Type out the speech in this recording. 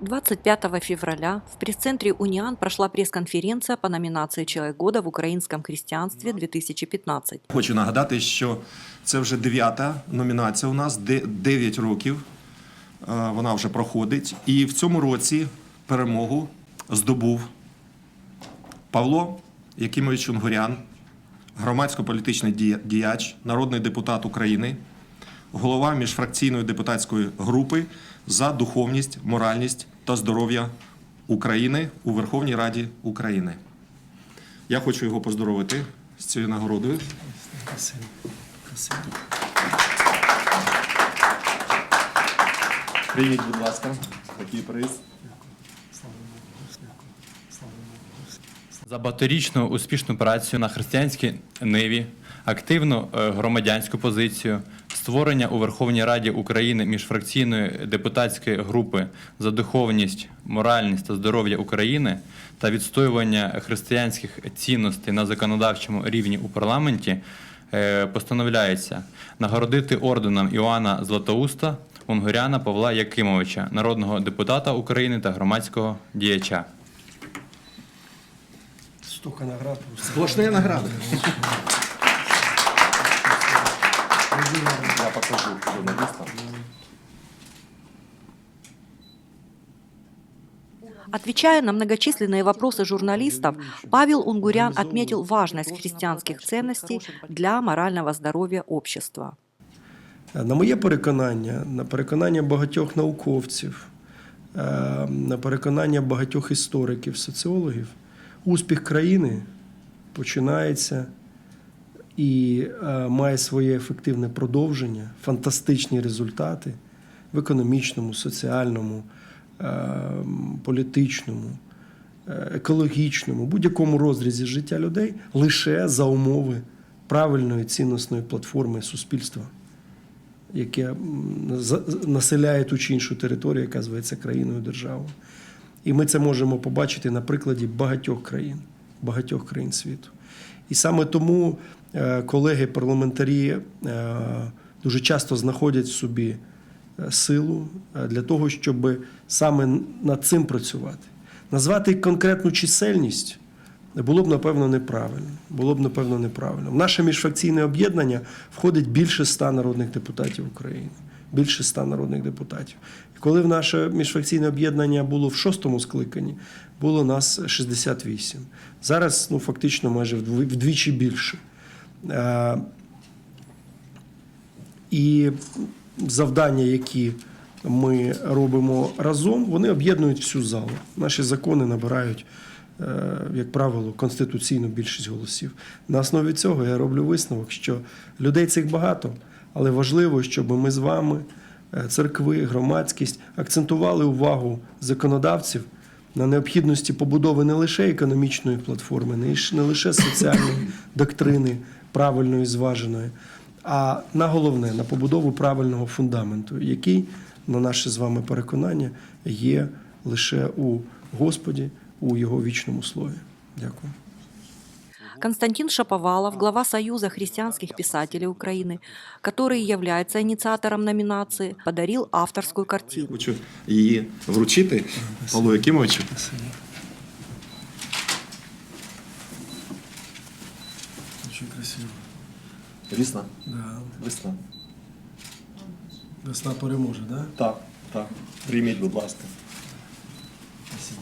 25 февраля в пресс-центре «Униан» прошла пресс-конференция по номинации «Человек года в украинском христианстве 2015». Хочу нагадати, що це вже дев'ята номінація у нас, де 9 років е, вона вже проходить. І в цьому році перемогу здобув Павло Якимович Унгурян, громадсько-політичний діяч, народний депутат України, голова міжфракційної депутатської групи за духовність, моральність та здоров'я України у Верховній Раді України. Я хочу його поздоровити з цією нагородою. Привіт, будь ласка, такий приз. За багаторічну успішну працю на християнській ниві, активну е, громадянську позицію, створення у Верховній Раді України міжфракційної депутатської групи за духовність, моральність та здоров'я України та відстоювання християнських цінностей на законодавчому рівні у парламенті е, постановляється нагородити орденом Іоанна Златоуста Унгуряна Павла Якимовича, народного депутата України та громадського діяча. Столько наград. Сплошні награди. Я покажу журналістам. Отвечая на многочисленные вопросы журналистов, Павел Унгурян отметил важность христианских ценностей для морального здоровья общества. На моє переконання, на переконання багатьох науковців, е, на переконання багатьох істориків, соціологів, успіх країни починається і е, має своє ефективне продовження, фантастичні результати в економічному, соціальному, е, політичному, е, екологічному, будь-якому розрізі життя людей лише за умови правильної цінностної платформи суспільства яке населяє ту чи іншу територію, яка зветься країною державою. І ми це можемо побачити на прикладі багатьох країн, багатьох країн світу. І саме тому е, колеги парламентарі е, дуже часто знаходять в собі е, силу для того, щоб саме над цим працювати. Назвати конкретну чисельність було б, напевно, неправильно. Було б, напевно, неправильно. В наше міжфракційне об'єднання входить більше ста народних депутатів України. Більше ста народних депутатів. І коли в наше міжфракційне об'єднання було в шостому скликанні, було нас 68. Зараз ну, фактично майже вдвічі більше. І завдання, які ми робимо разом, вони об'єднують всю залу. Наші закони набирають, е, як правило, конституційну більшість голосів. На основі цього я роблю висновок, що людей цих багато, але важливо, щоб ми з вами, е, церкви, громадськість, акцентували увагу законодавців на необхідності побудови не лише економічної платформи, не лише соціальної доктрини правильної, зваженої, а на головне на побудову правильного фундаменту, який, на наше з вами переконання, є лише у Господі, у його вічному слові. Дякую. Константин Шаповалов, глава Союза христианских писателей Украины, который является инициатором номинации, подарил авторскую картину. Хочу її вручити Павлу Якимовичу. Очень красиво. Весна? Да. Весна. Весна переможе. Да? Так, так. Прийміть, будь ласка. Спасибо.